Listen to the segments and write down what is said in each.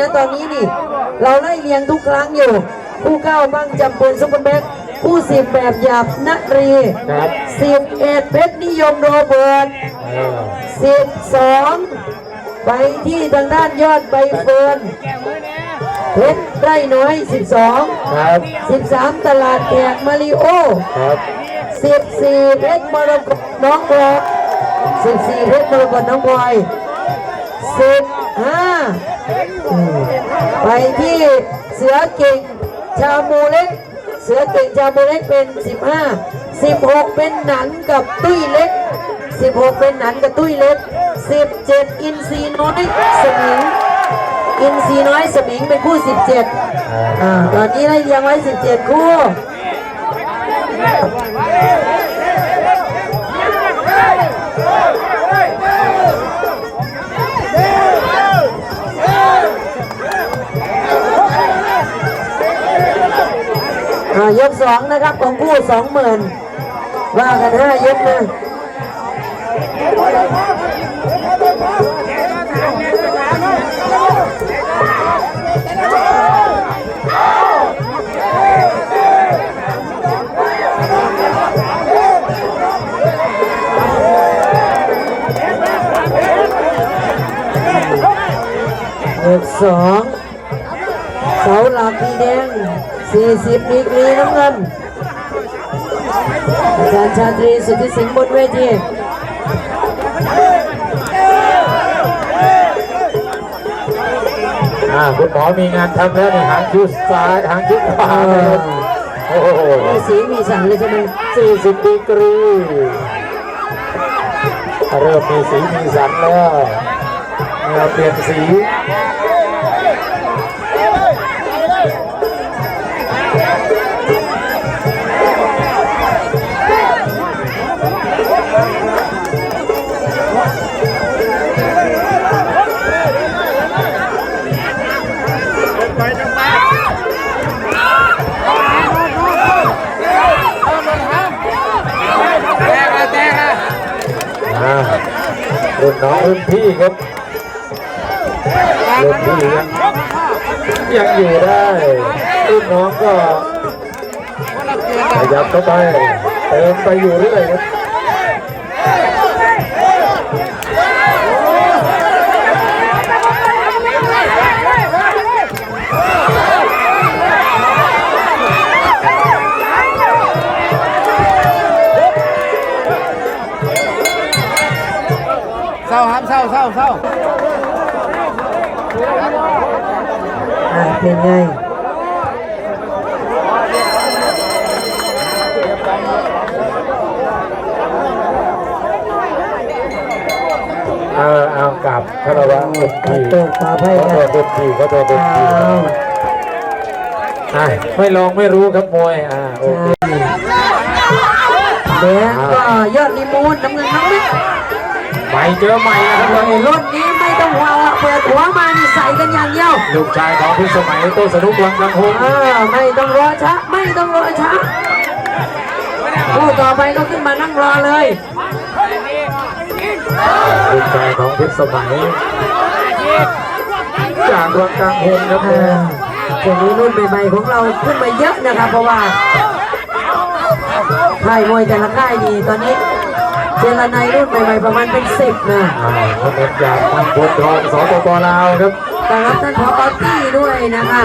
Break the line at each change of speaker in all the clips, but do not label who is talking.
นะตอนนี้นี่ เราไล่เรียงทุกครั้งอยู่ คู่เก้าบ้างจำเป็นซุปเปอร์แบ็คคู่สิบแบบหยาบนักรี
ครับ
สิบเอ็ดเพชรนิยมโรเบิร์ต
เออ
สิบสองไปที่ทางด้านยอดใบเฟิร์นเพชรไร่น้อยสิบสอง
ครับ
สิบสามตลาดแขกมาริโอ
ครับ
สิบสี่เพชรมรกตน้องพลอยสิบสี่เพชรมรกตน้องพลอยสิบห้า ไปที่เสือเก่งชามูเล็ก เสือเก่งชามูเล็กเป็นสิบห้าสิบหกเป็นหนันกับตุ้ยเล็กสิบหกเป็นหนันกับตุ้ยเล็กสิบเจ็ดอินซีน้อยสมิงอินซีน้อยสมิงเป็นคู่สิบเจ็ดอ่าตอนนี้ได้เรียงไว้สิบเจ็ดคู่ ยกสองนะครับของคู่สองหมื่นว่ากันห้ายกนะยกสองเสาหลักพีแดง 40ดีกรีน้ำเงินอาจารย์ชาตรีสุทธิสิงห์บนเวที
อ่าคุณหมอมีงานทำแล้วนี่หางคิ้วซ้ายหางคิ้วขวานะครับโอ้โห
มีสีมีสันเลยใช่ไหม
สี่สิบดีกรีเริ่มมีสีมีสันแล้วเมื่อเปลี่ยนสี น้องรุ่นพี่ครับรุ่นพี่ยังยังอยู่ได้รุ่นน้องก็ขยับเข้าไปเติมไปอยู่เรื่อยครับ
ศร้าครับเศร้าเศร้าเศร้า
อ่าเป็นไง
เออเอากลับคารวะรุ่นพี่
ตกปลาไพ่
ขอโท
กั
ษรุ่นพี่ขอโทษรุ่น
อ้า
พี่
ว
อะไม่ลองไม่รู้ครับมวยอ่าโอเค
แดงก็ยอดลิมูนน้ำเงินน้ำเม็ด
ใหม่เจอใหม่นะครับ
ไอ้รุ่นนี้ไม่ต้องห่วงอะเปิดหัวมานี่ใส่กันอย่างเดียว
ลูกชายของพิสมัยโตสนุกวังกังหง
อ่าไม่ต้องรอช้าไม่ต้องรอช้าคู่ต่อไปก็ขึ้นมานั่งรอเลย
ลูกชายของพิสมัยจากวังกังหงครับ
อ่าช่วงนี้รุ่นใหม่ๆของเราขึ้นมาเยอะนะครับเพราะว่าค่ายมวยแต่ละค่ายนี่ตอนนี้ เจรนายรุ่นใหม่ๆประมาณเป็นสิบนะ
อ่าขนมจากบางบัวทองสปปลาวครับ
ต้อนรับท่านพอตี้ด้วยนะคะ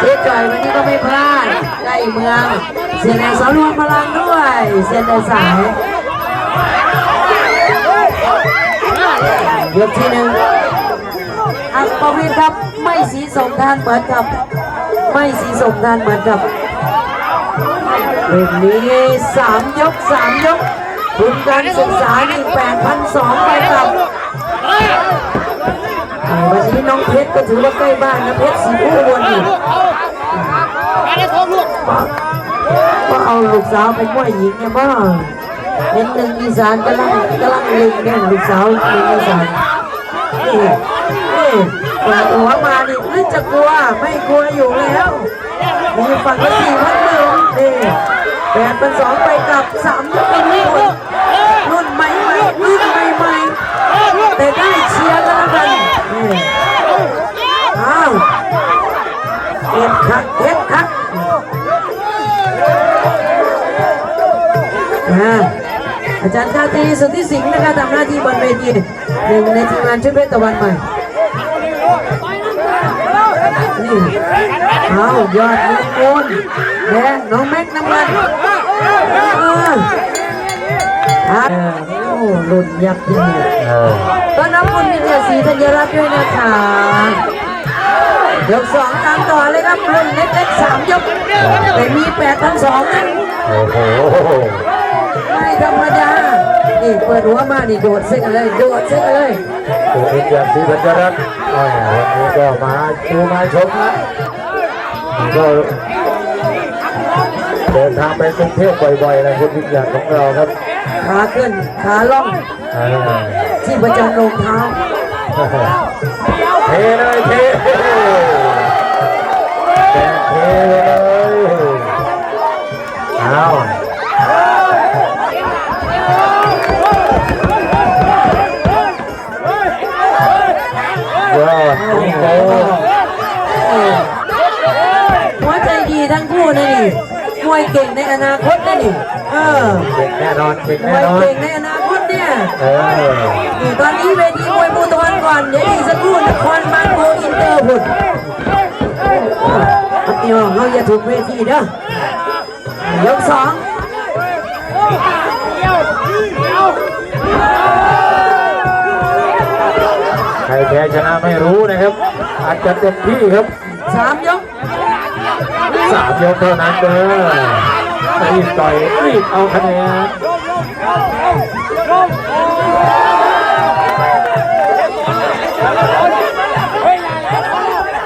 เจ๊จ่อยวันนี้ก็ไม่พลาดใกล้เมือง เสียแดงสารวมพลังด้วย เส้นได้สายยกที่หนึ่งอักปรวิทครับไม่สีสมทานเหมือนกับ ไม่สีสมทานเหมือนกับเรื่องนี้สามยกสามยก ทุนการศึกษาอีกแปดพันสองไปกับอ่วันนี้น้องเพชรก็ถือว่าใกล้บ้านนะเพชรสีผู้วนนี่ก็เอาลูกสาวเป็นว่าหญิงเนี่ยบ้าเป็นหนึ่งอีสานกำลังกำลังเล็งเนี่ยลูกสาวหนึ่งอีสานนี่นี่เปิดหัวมานี่นึกจะกลัวไม่กลัวอยู่แล้วมีฝั่งละสี่พันหนึ่งนี่ แปนเป็นสองไปกลับสามยกเป็นรุ่นรุ่นใหม่ใหม่รุ่นใหม่ใหม่แต่ได้เชียร์กันแล้วกันอ้าวเอ็ดคักเอ็ดคักอาจารย์ชาตรีสุทธิสิงห์นะคะทำหน้าที่บนเวทีหนึ่งในทีมงานชุดเพชรตะวันใหม่ เอายอดมงคลแดงน้องแม็กน้ำมันเอออะโอ้หลุนยับยิ่ง
เออ
ต้อนรับคุณวิทยาศรีธัญรัตน์ด้วยนะคะยกสองตามต่อเลยครับรุ่นเล็กๆสามยกแต่มีแปดทั้งสองนะ
โอ้โห
ไม่ธรรมดา นี่เปิดหัวมานี่โดดเส้นกันเลยโดดเส้นกันเลย
คุณวิทยาศรีพัชรัตน์อ่าวันนี้ก็มาดูมาชมนะก็เดินทางไปกรุงเทพบ่อยๆนะคุณวิทยาของเราครับ
ขาขึ้นขาล่อง
อ่า
ที่ประจำรองเท้า
เทเลยเทแตะเทเลยเอา ห
หัวใจดีทั้งคู่นะนี่มวยเก่งในอนาคตนะนี่เออ
เก่งแน่นอนเก่ง
ม
แน่
วย
นอน
เก่งในอนาคตเนี่ย
เออ
นี่ตอนนี้เวทีมวยภูทรก่อนเดี๋ยวอีกสักครู่นครบางโกอินเตอร์พุ่นพี่น้องเราอย่าถูกเวทีเด้อยกสอง
ใครแพ้ชนะไม่รู้นะครับ อาจจะเต็มที่ครับ
สามยก
สามยกเท่านั้นเด้อรีบต่อยรีบเอาคะแนน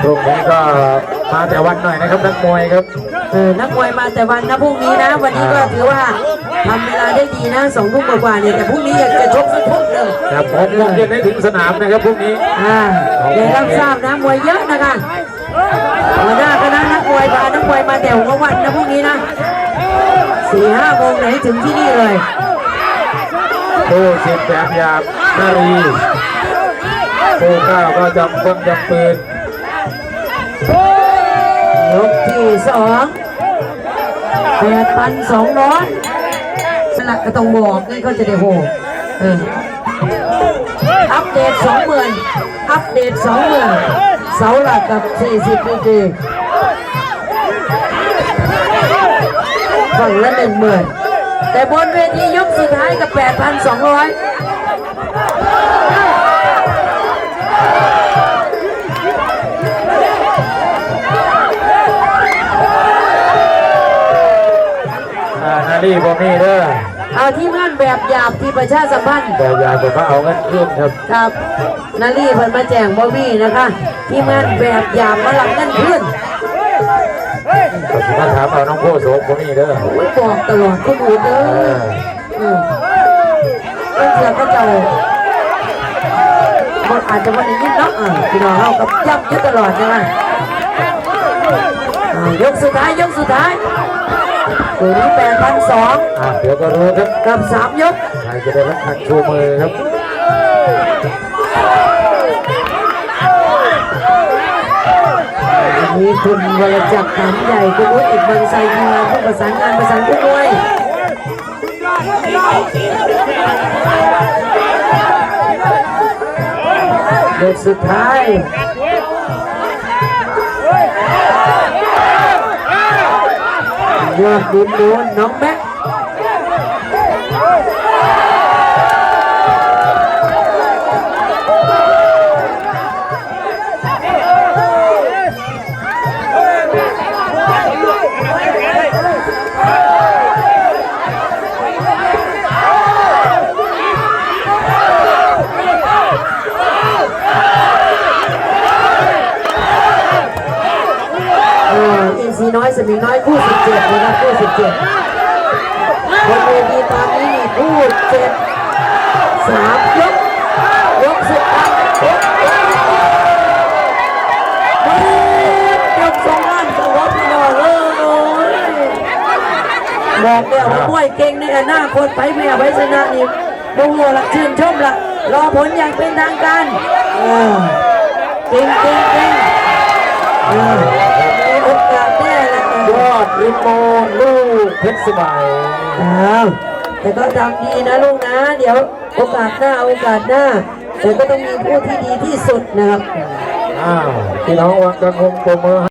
พรุ่งนี้ก็มาแต่วันหน่อยนะครับนักมวยครับ
เออนักมวยมาแต่วันนะพรุ่งนี้นะ วันนี้ก็ถือว่าทำเวลาได้ดีนะสองทุ่มกว่าๆเนี่ยแต่พรุ่งนี้อยากจะชกสักทุ่มหนึ่ง
แต่ผมคงจะได้ถึงสนามนะครับพรุ่งนี้
อ่าเดี๋ยวรับทราบนะมวยเยอะนะคะหัวหน้าคณะนักมวยพานักมวยมาแต่หัววันนะพรุ่งนี้นะสี่ห้าโมงไหนถึงที่นี่เลย
ผู้สิบแบบหยาบนารีผู้เก้าก็จำต้นจำปืน
ยกที่สอง แปดพันสองร้อยสลักก็ต้องบอกเลยเขาจะได้โหเอออัปเดตสองหมื่นอัปเดตสองหมื่นเสาหลักกับสี่สิบปีเกฝั่งละหนึ่งหมื่นแต่บนเวทียกสุดท้ายกับแปดพันสองร้อย
นารีบ่มีเด้อ
เอาที่งานแบบหยาบที่ประชาสัมพันธ์
แต่อยากจะมาเอาเงินขึ้นครับ
ครับนารีเพิ่นมาแจ้งบ่มีนะคะ ที่งานแบบหยาบมาหลังเงินขึ้น
ก็สิมาถามเอาน้องโพโสบ่มีเด้อ
โอ้ยบอกตลอดคนอื่นเด้อเออเพิ่นเสือก็เจ้ามันอาจจะวันนี้ยินเนาะอ่าพี่น้องเรากับย้ำอยึดตลอดใช่ไหมอ่ายกสุดท้ายยกสุดท้าย ตัวนี้แปดพันสอง
อ่าเดี๋ยวก็รู้ครับ
กับสามยก
ใครจะได้รับการชูมือครับ
มีคุณวรจักรขามใหญ่คุณวุฒิเอกบางไทรทีมงานผู้ประสานงานประสานผู้ด้วยเด็กสุดท้าย ยอดดินโดนน้องแม็ก มิงน้อยคู่สิบเจ็ดนะครับคู่สิบเจ็ดบนเวทีตอนนี้มีคู่เจ็ดสามยกยกสุดท้ายยกยกสองล้านสองร้อยพี่น้องเอ้ยบอกเดี๋ยวว่ามวยเก่งในอนาคตไปเมียไปชนะนี่บุ้งละชื่นชมละรอผลอย่างเป็นทางการเออเก่งเก่งเก่ง
ริมโมลูกเพชรสมัย
อ้าวแต่ก็ทำดีนะลูกนะ เดี๋ยวโอกาสหน้าโอกาสหน้าแต่ก็ต้องมีผู้ที่ดีที่สุดนะครับ
อ้าวพี่น้องวังกระคงปรเมือ